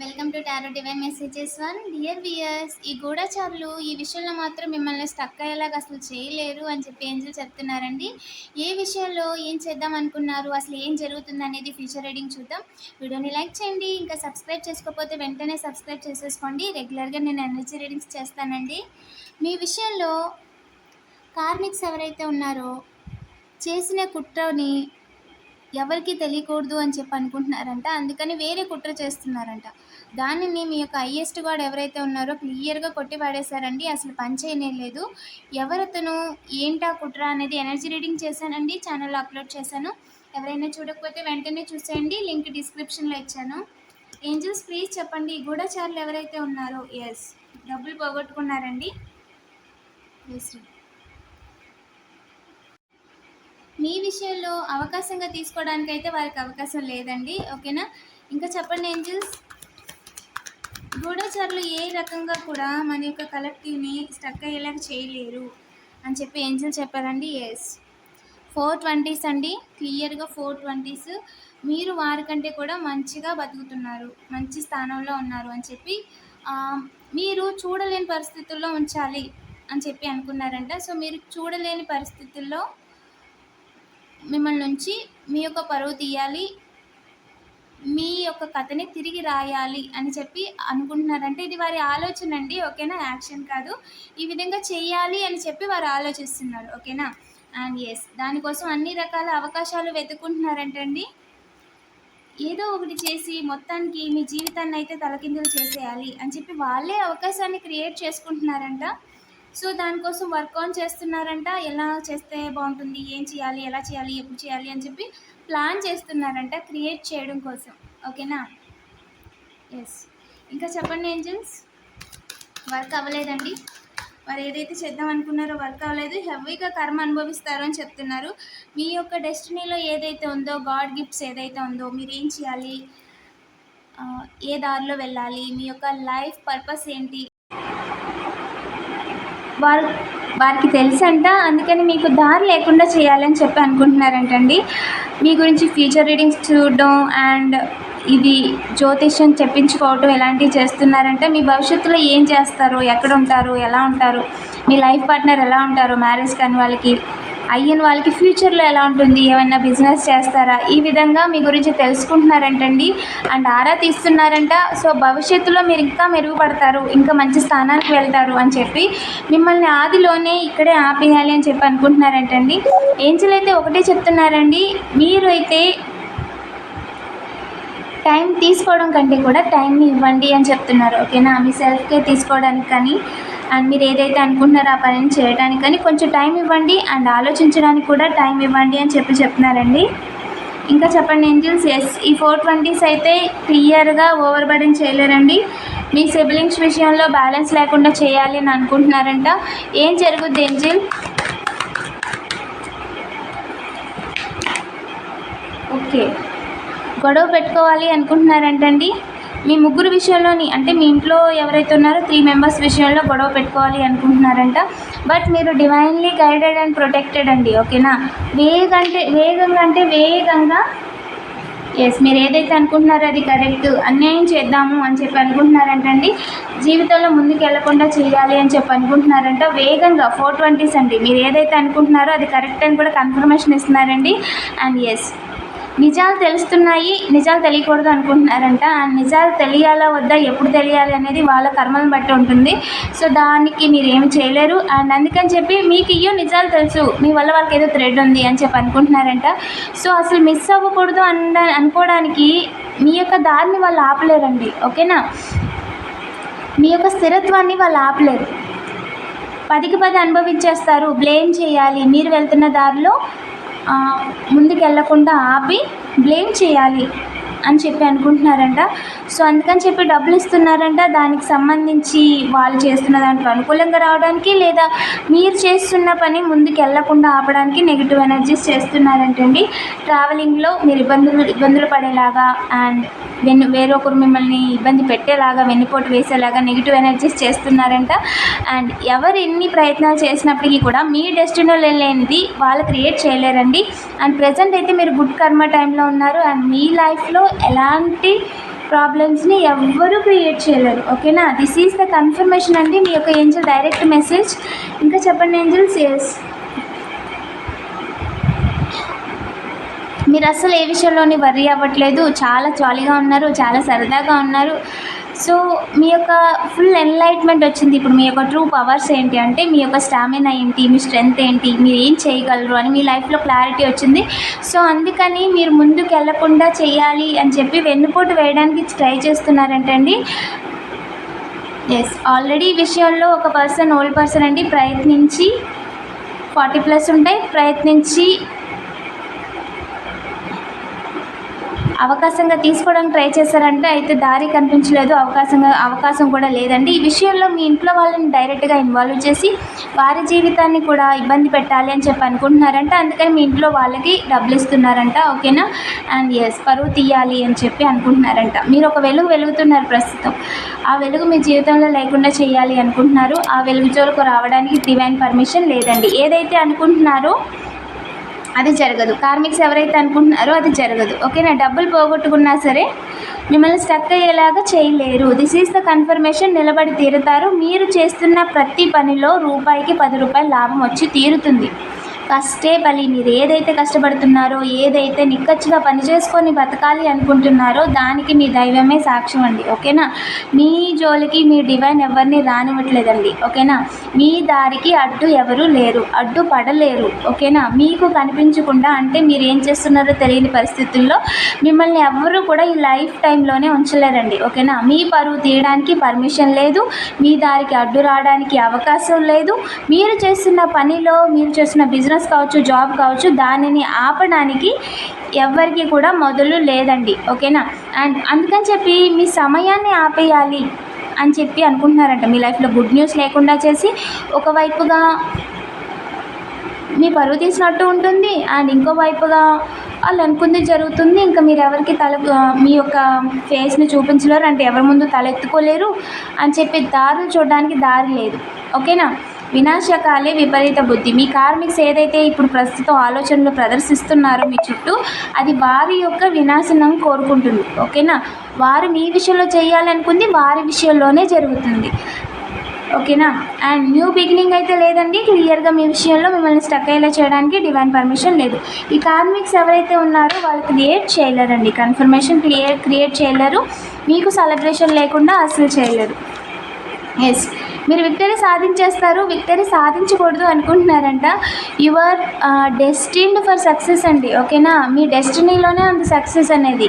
Welcome to tarot divine messages one. Dear viewers ఈ గూఢచారులు ఈ విషయంలో మాత్రం మిమ్మల్ని స్టక్ అయ్యేలాగా అసలు చేయలేరు అని చెప్పి ఏంజల్ చెప్తున్నారండి. ఏ విషయంలో ఏం చేద్దాం అనుకున్నారు అసలు ఏం జరుగుతుంది అనేది ఫ్యూచర్ రీడింగ్ చూద్దాం. వీడియోని లైక్ చేయండి ఇంకా సబ్స్క్రైబ్ చేసుకోకపోతే వెంటనే సబ్స్క్రైబ్ చేసేసుకోండి. రెగ్యులర్గా నేను ఎనర్జీ రీడింగ్స్ చేస్తానండి. మీ విషయంలో కార్మిక్స్ ఎవరైతే ఉన్నారో చేసిన కుట్రని ఎవరికి తెలియకూడదు అని చెప్పి అనుకుంటున్నారంట. అందుకని వేరే కుట్ర చేస్తున్నారంట. దానిని మీ యొక్క హయ్యెస్ట్ గాడ్ ఎవరైతే ఉన్నారో క్లియర్గా కొట్టి పడేశారండి. అసలు పనిచేయనే లేదు. ఎవరతను ఏంటా కుట్ర అనేది ఎనర్జీ రీడింగ్ చేశానండి. ఛానల్లో అప్లోడ్ చేశాను. ఎవరైనా చూడకపోతే వెంటనే చూసేయండి. లింక్ డిస్క్రిప్షన్లో ఇచ్చాను. ఏంజల్స్ ప్లీజ్ చెప్పండి. గూఢచారులు ఎవరైతే ఉన్నారో ఎస్ డబ్బులు పోగొట్టుకున్నారండి. ఎస్ మీ విషయంలో అవకాశంగా తీసుకోవడానికైతే వారికి అవకాశం లేదండి. ఓకేనా? ఇంకా చెప్పండి ఏంజల్స్? గూఢచారులు ఏ రకంగా కూడా మన యొక్క కలెక్టివ్ని స్టక్ అయ్యేలాగా చేయలేరు అని చెప్పి ఏంజల్ చెప్పారండి? ఎస్ ఫోర్ ట్వంటీస్ అండి. క్లియర్గా ఫోర్ ట్వంటీస్ మీరు వారికంటే కూడా మంచిగా బతుకుతున్నారు మంచి స్థానంలో ఉన్నారు అని చెప్పి మీరు చూడలేని పరిస్థితుల్లో ఉంచాలి అని చెప్పి అనుకున్నారంట. సో మీరు చూడలేని పరిస్థితుల్లో మిమ్మల్ని నుంచి మీ యొక్క పరువు తీయాలి. మీ యొక్క కథని తిరిగి రాయాలి అని చెప్పి అనుకుంటున్నారంటే ఇది వారి ఆలోచన అండి ఓకేనా? యాక్షన్ కాదు. ఈ విధంగా చేయాలి అని చెప్పి వారు ఆలోచిస్తున్నారు ఓకేనా? అండ్ ఎస్ దానికోసం అన్ని రకాల అవకాశాలు వెతుక్కుంటున్నారంటండి. ఏదో ఒకటి చేసి మొత్తానికి మీ జీవితాన్ని అయితే తలకిందులు చేసేయాలి అని చెప్పి వాళ్ళే అవకాశాన్ని క్రియేట్ చేసుకుంటున్నారంట. సో దానికోసం వర్క్ ఆన్ చేస్తున్నారంట. ఎలా చేస్తే బాగుంటుంది? ఏం చేయాలి? ఎలా చేయాలి? ఎప్పుడు చేయాలి? అని చెప్పి ప్లాన్ చేస్తున్నారంట క్రియేట్ చేయడం కోసం. ఓకేనా? ఎస్ ఇంకా చెప్పండి ఏంజల్స్? వర్క్ అవ్వలేదండి. వారు ఏదైతే చేద్దాం అనుకున్నారో వర్క్ అవ్వలేదు. హెవీగా కర్మ అనుభవిస్తారు అని చెప్తున్నారు. మీ యొక్క డెస్టినీలో ఏదైతే ఉందో గాడ్ గిఫ్ట్స్ ఏదైతే ఉందో మీరు ఏం చేయాలి? ఏ దారిలో వెళ్ళాలి? మీ యొక్క లైఫ్ పర్పస్ ఏంటి? వారు వారికి తెలుసంట. అందుకని మీకు దారి లేకుండా చేయాలని చెప్పి అనుకుంటున్నారంటండి. మీ గురించి ఫ్యూచర్ రీడింగ్స్ చూడడం అండ్ ఇది జ్యోతిష్యం చెప్పించుకోవటం ఇలాంటివి చేస్తున్నారంటే. మీ భవిష్యత్తులో ఏం చేస్తారు ఎక్కడ ఉంటారు ఎలా ఉంటారు మీ లైఫ్ పార్ట్నర్ ఎలా ఉంటారు మ్యారేజ్ కాని వాళ్ళకి అయ్యని వాళ్ళకి ఫ్యూచర్లో ఎలా ఉంటుంది? ఏమైనా బిజినెస్ చేస్తారా? ఈ విధంగా మీ గురించి తెలుసుకుంటున్నారంటండి. And aura తీస్తున్నారంట. సో భవిష్యత్తులో మీరు ఇంకా మెరుగుపడతారు. ఇంకా మంచి స్థానానికి వెళ్తారు అని చెప్పి మిమ్మల్ని ఆదిలోనే ఇక్కడే ఆపేయాలి అని చెప్పి అనుకుంటున్నారంటండి. ఏంజల్ అయితే ఒకటే చెప్తున్నారండి. మీరు అయితే టైం తీసుకోవడం కంటే కూడా టైంని ఇవ్వండి అని చెప్తున్నారు. ఓకేనా? మీ సెల్ఫ్ కేర్ తీసుకోవడానికి కానీ అండ్ మీరు ఏదైతే అనుకుంటున్నారో ఆ పనిని చేయడానికి కానీ కొంచెం టైం ఇవ్వండి అండ్ ఆలోచించడానికి కూడా టైం ఇవ్వండి అని చెప్పి చెప్తున్నారండి. ఇంకా చెప్పండి ఏంజిల్స్ ఎస్ ఈ ఫోర్ ట్వంటీస్ అయితే క్లియర్గా ఓవర్ బర్డెన్ చేయలేరండి. మీ సిబ్లింగ్స్ విషయంలో బ్యాలెన్స్ లేకుండా చేయాలి అని అనుకుంటున్నారంట. ఏం జరుగుద్ది ఏంజిల్? ఓకే గొడవ పెట్టుకోవాలి అనుకుంటున్నారంటండి. మీ ముగ్గురు విషయంలోని అంటే మీ ఇంట్లో ఎవరైతే ఉన్నారో త్రీ మెంబర్స్ విషయంలో గొడవ పెట్టుకోవాలి అనుకుంటున్నారంట. బట్ మీరు డివైన్లీ గైడెడ్ అండ్ ప్రొటెక్టెడ్ అండి ఓకేనా? వేగంటే వేగంగా అంటే వేగంగా ఎస్ మీరు ఏదైతే అనుకుంటున్నారో అది కరెక్ట్ అన్యాయం చేద్దాము అని చెప్పి అనుకుంటున్నారంటండి. జీవితంలో ముందుకు వెళ్ళకుండా చేయాలి అని చెప్పి అనుకుంటున్నారంట. వేగంగా ఫోర్ ట్వంటీస్ అండి. మీరు ఏదైతే అనుకుంటున్నారో అది కరెక్ట్ అని కూడా కన్ఫర్మేషన్ ఇస్తున్నారండి. అండ్ ఎస్ నిజాలు తెలుస్తున్నాయి నిజాలు తెలియకూడదు అనుకుంటున్నారంట. నిజాలు తెలియాలా వద్దా ఎప్పుడు తెలియాలి అనేది వాళ్ళ కర్మలను బట్టి ఉంటుంది. సో దానికి మీరు ఏమి చేయలేరు. అండ్ అందుకని చెప్పి మీకు ఇయ్యో నిజాలు తెలుసు. మీ వల్ల వాళ్ళకి ఏదో థ్రెడ్ ఉంది అని చెప్పి అనుకుంటున్నారంట. సో అసలు మిస్ అవ్వకూడదు అన్న అనుకోవడానికి మీ యొక్క దారిని వాళ్ళు ఆపలేరండి. ఓకేనా? మీ యొక్క స్థిరత్వాన్ని వాళ్ళు ఆపలేరు. పదికి పది అనుభవించేస్తారు. బ్లేమ్ చేయాలి. మీరు వెళ్తున్న దారిలో ముందుకెళ్ళకుండా ముందుకు వెళ్ళకుండా ఆపి బ్లేమ్ చేయాలి. అని చెప్పి అనుకుంటున్నారంట. సో అందుకని చెప్పి డబ్బులు ఇస్తున్నారంట. దానికి సంబంధించి వాళ్ళు చేస్తున్న దాంట్లో అనుకూలంగా రావడానికి లేదా మీరు చేస్తున్న పని ముందుకు వెళ్ళకుండా ఆపడానికి నెగిటివ్ ఎనర్జీస్ చేస్తున్నారంటండి. ట్రావెలింగ్లో మీరు ఇబ్బందులు ఇబ్బందులు పడేలాగా అండ్ వెన్ను వేరొకరు మిమ్మల్ని ఇబ్బంది పెట్టేలాగా వెన్నుపోటు వేసేలాగా నెగిటివ్ ఎనర్జీస్ చేస్తున్నారంట. అండ్ ఎవరు ఎన్ని ప్రయత్నాలు చేసినప్పటికీ కూడా మీ డెస్టినీలో లేనిది వాళ్ళు క్రియేట్ చేయలేరండి. అండ్ ప్రజెంట్ అయితే మీరు గుడ్ కర్మ టైంలో ఉన్నారు. అండ్ మీ లైఫ్లో ఎలాంటి ప్రాబ్లమ్స్ని ఎవ్వరూ క్రియేట్ చేయలేరు. ఓకేనా దిస్ ఈజ్ ద కన్ఫర్మేషన్ అండి. మీ యొక్క ఏంజల్ డైరెక్ట్ మెసేజ్ ఇంకా చెప్పండి ఏంజల్స్ ఎస్ మీరు అసలు ఏ విషయంలోని వర్రీ అవ్వట్లేదు. చాలా జాలీగా ఉన్నారు చాలా సరదాగా ఉన్నారు. సో మీ యొక్క ఫుల్ ఎన్లైట్మెంట్ వచ్చింది. ఇప్పుడు మీ యొక్క ట్రూ పవర్స్ ఏంటి అంటే మీ యొక్క స్టామినా ఏంటి మీ స్ట్రెంగ్త్ ఏంటి మీరు ఏం చేయగలరు అని మీ లైఫ్లో క్లారిటీ వచ్చింది. సో అందుకని మీరు ముందుకు వెళ్ళకుండా చేయాలి అని చెప్పి వెన్నుపోటు వేయడానికి ట్రై చేస్తున్నారంటండి ఎస్ ఆల్రెడీ విషయంలో ఒక పర్సన్ ఓల్డ్ పర్సన్ అండి ప్రయత్నించి ఫార్టీ ప్లస్ ఉంటాయి. ప్రయత్నించి అవకాశంగా తీసుకోవడానికి ట్రై చేశారంటే అయితే దారి కనిపించలేదు అవకాశంగా అవకాశం కూడా లేదండి. ఈ విషయంలో మీ ఇంట్లో వాళ్ళని డైరెక్ట్గా ఇన్వాల్వ్ చేసి వారి జీవితాన్ని కూడా ఇబ్బంది పెట్టాలి అని చెప్పి అనుకుంటున్నారంట. అందుకని మీ ఇంట్లో వాళ్ళకి డబ్బులు ఇస్తున్నారంట ఓకేనా? అండ్ ఎస్ పరువు తీయాలి అని చెప్పి అనుకుంటున్నారంట. మీరు ఒక వెలుగు వెలుగుతున్నారు ప్రస్తుతం. ఆ వెలుగు మీ జీవితంలో లేకుండా చేయాలి అనుకుంటున్నారు. ఆ వెలుగు జోలకు రావడానికి డివైన్ పర్మిషన్ లేదండి. ఏదైతే అనుకుంటున్నారో అది జరగదు. కార్మిక్స్ ఎవరైతే అనుకుంటున్నారో అది జరగదు. ఓకేనా? డబ్బులు పోగొట్టుకున్నా సరే మిమ్మల్ని స్టక్ అయ్యేలాగా చేయలేరు. దిస్ ఈజ్ ద కన్ఫర్మేషన్ నిలబడి తీరుతారు. మీరు చేస్తున్న ప్రతి పనిలో రూపాయికి పది రూపాయలు లాభం వచ్చి తీరుతుంది. కష్టే బలి. మీరు ఏదైతే కష్టపడుతున్నారో ఏదైతే నిక్కచ్చిగా పని చేసుకొని బతకాలి అనుకుంటున్నారో దానికి మీ దైవమే సాక్ష్యం అండి. ఓకేనా? మీ జోలికి మీ డివైన్ ఎవరిని రానివ్వట్లేదండి. ఓకేనా? మీ దారికి అడ్డు ఎవరు లేరు. అడ్డు పడలేరు. ఓకేనా? మీకు కనిపించకుండా అంటే మీరు ఏం చేస్తున్నారో తెలియని పరిస్థితుల్లో మిమ్మల్ని ఎవ్వరూ కూడా ఈ లైఫ్ టైంలోనే ఉంచలేరండి. ఓకేనా? మీ పరువు తీయడానికి పర్మిషన్ లేదు. మీ దారికి అడ్డు రావడానికి అవకాశం లేదు. మీరు చేస్తున్న పనిలో మీరు చేస్తున్న బిజినెస్ కావచ్చు జాబ్ కావచ్చు దానిని ఆపడానికి ఎవరికి కూడా మొదలు లేదండి. ఓకేనా? అండ్ అందుకని చెప్పి మీ సమయాన్ని ఆపేయాలి అని చెప్పి అనుకుంటున్నారంట. మీ లైఫ్లో గుడ్ న్యూస్ లేకుండా చేసి ఒకవైపుగా మీ పరువు తీసినట్టు ఉంటుంది. అండ్ ఇంకోవైపుగా వాళ్ళు అనుకుంది జరుగుతుంది. ఇంకా మీరు ఎవరికి తల మీ యొక్క ఫేస్ని చూపించలేరు. అంటే ఎవరి ముందు తలెత్తుకోలేరు అని చెప్పి దారులు చూడడానికి దారి లేదు. ఓకేనా? వినాశకాలే విపరీత బుద్ధి. మీ కార్మిక్స్ ఏదైతే ఇప్పుడు ప్రస్తుతం ఆలోచనలు ప్రదర్శిస్తున్నారో మీ చుట్టూ అది వారి యొక్క వినాశనం కోరుకుంటుంది. ఓకేనా? వారు మీ విషయంలో చేయాలనుకుంది వారి విషయంలోనే జరుగుతుంది. ఓకేనా? అండ్ న్యూ బిగినింగ్ అయితే లేదండి. క్లియర్గా మీ విషయంలో మిమ్మల్ని స్టక్ అయ్యేలా చేయడానికి డివైన్ పర్మిషన్ లేదు. ఈ కార్మిక్స్ ఎవరైతే ఉన్నారో వాళ్ళు క్రియేట్ చేయలేరండి. కన్ఫర్మేషన్ క్లియర్ క్రియేట్ చేయలేరు. మీకు సెలబ్రేషన్ లేకుండా అసలు చేయలేరు. ఎస్ మీరు విక్టరీ సాధించేస్తారు విక్టరీ సాధించకూడదు అనుకుంటున్నారంట. యువర్ డెస్టిన్డ్ ఫర్ సక్సెస్ అండి ఓకేనా? మీ డెస్టినీలోనే ఉంది సక్సెస్ అనేది.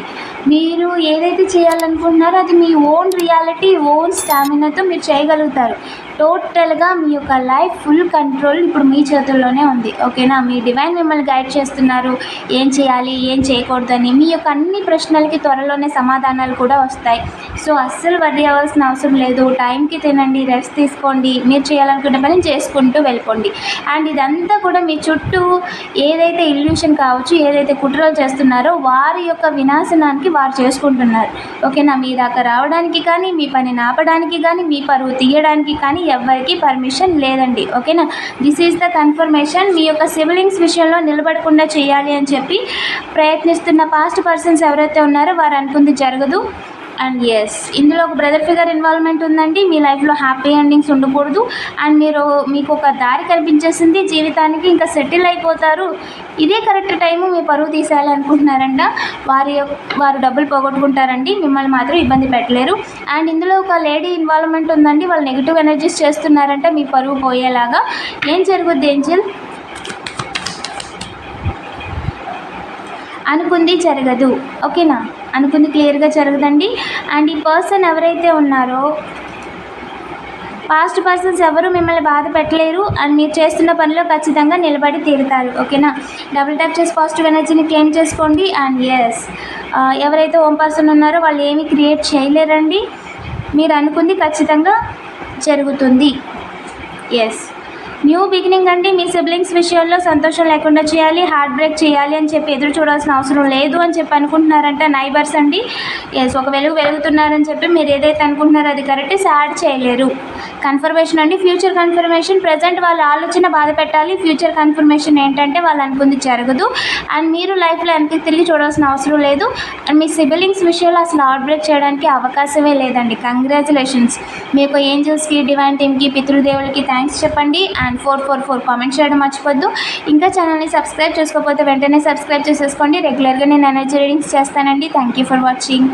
మీరు ఏదైతే చేయాలనుకుంటున్నారో అది మీ ఓన్ రియాలిటీ ఓన్ స్టామినాతో మీరు చేయగలుగుతారు. టోటల్గా మీ యొక్క లైఫ్ ఫుల్ కంట్రోల్ ఇప్పుడు మీ చేతుల్లోనే ఉంది. ఓకేనా? మీ డివైన్ మిమ్మల్ని గైడ్ చేస్తున్నారు. ఏం చేయాలి? ఏం చేయకూడదని మీ యొక్క అన్ని ప్రశ్నలకి త్వరలోనే సమాధానాలు కూడా వస్తాయి. సో అస్సలు వర్రీ అవ్వాల్సిన అవసరం లేదు. టైంకి తినండి రెస్ట్ తీసుకోండి. మీరు చేయాలనుకున్న పని చేసుకుంటూ వెళ్ళిపోండి. అండ్ ఇదంతా కూడా మీ చుట్టూ ఏదైతే ఇల్యూషన్ కావచ్చు ఏదైతే కుట్రలు చేస్తున్నారో వారి యొక్క వినాశనానికి వారు చేసుకుంటున్నారు. ఓకేనా? మీ దాకా రావడానికి కానీ మీ పని నాపడానికి కానీ మీ పరువు తీయడానికి కానీ ఎవ్వరికి పర్మిషన్ లేదండి ఓకేనా? దిస్ ఈజ్ ద కన్ఫర్మేషన్ మీ యొక్క సివిలింగ్స్ విషయంలో నిలబడకుండా చేయాలి అని చెప్పి ప్రయత్నిస్తున్న పాస్ట్ పర్సన్స్ ఎవరైతే ఉన్నారో వారు అనుకుంది జరగదు. అండ్ ఎస్ ఇందులో ఒక బ్రదర్ ఫిగర్ ఇన్వాల్వ్మెంట్ ఉందండి. మీ లైఫ్లో హ్యాపీ ఎండింగ్స్ ఉండకూడదు. అండ్ మీరు మీకు ఒక దారి కనిపించేసింది జీవితానికి ఇంకా సెటిల్ అయిపోతారు. ఇదే కరెక్ట్ టైము మీ పరువు తీసేయాలి అనుకుంటున్నారంట వారి యొక్క- వారు డబ్బులు పోగొట్టుకుంటారండి. మిమ్మల్ని మాత్రం ఇబ్బంది పెట్టలేరు. అండ్ ఇందులో ఒక లేడీ ఇన్వాల్వ్మెంట్ ఉందండి. వాళ్ళు నెగిటివ్ ఎనర్జీస్ చేస్తున్నారంట మీ పరువు పోయేలాగా. ఏం జరుగుద్ది ఏంజిల్ అనుకుంది జరగదు. ఓకేనా అనుకుంది క్లియర్గా జరగదండి. అండ్ ఈ పర్సన్ ఎవరైతే ఉన్నారో పాస్ట్ పర్సన్స్ ఎవరు మిమ్మల్ని బాధ పెట్టలేరు. అండ్ మీరు చేస్తున్న పనిలో ఖచ్చితంగా నిలబడి తీరుతారు. ఓకేనా? డబుల్ ట్యాప్ చేసి పాజిటివ్ ఎనర్జీని క్లెయిమ్ చేసుకోండి. అండ్ ఎస్ ఎవరైతే ఓం పర్సన్ ఉన్నారో వాళ్ళు ఏమీ క్రియేట్ చేయలేరండి. మీరు అనుకుంది ఖచ్చితంగా జరుగుతుంది. ఎస్ న్యూ బిగినింగ్ అంటే మీ సిబ్లింగ్స్ విషయంలో సంతోషం లేకుండా చేయాలి హార్ట్ బ్రేక్ చేయాలి అని చెప్పి ఎదురు చూడాల్సిన అవసరం లేదు అని చెప్పి అనుకుంటున్నారంటే నైబర్స్ అండి. ఎస్ ఒక వెలుగు వెలుగుతున్నారని చెప్పి మీరు ఏదైతే అనుకుంటున్నారో అది కరెక్ట్ సాడ్ చేయలేరు. కన్ఫర్మేషన్ అండి. ఫ్యూచర్ కన్ఫర్మేషన్ ప్రజెంట్ వాళ్ళ ఆలోచన బాధ పెట్టాలి. ఫ్యూచర్ కన్ఫర్మేషన్ ఏంటంటే వాళ్ళు అనుకుంది జరగదు. అండ్ మీరు లైఫ్లో వెనక్కి తిరిగి చూడాల్సిన అవసరం లేదు. అండ్ మీ సిబిలింగ్స్ విషయంలో అసలు అవుట్ బ్రేక్ చేయడానికి అవకాశమే లేదండి. కంగ్రాచులేషన్స్ మీకు ఏంజల్స్కి డివైన్ టీమ్కి పితృదేవులకి థ్యాంక్స్ చెప్పండి. And four four four comment చేయడం మర్చిపోద్దు. ఇంకా ఛానల్ని సబ్స్క్రైబ్ చేసుకోకపోతే వెంటనే సబ్స్క్రైబ్ చేసేసుకోండి. రెగ్యులర్గా నేను ఎనర్జీ రీడింగ్స్ చేస్తానండి. Thank you for watching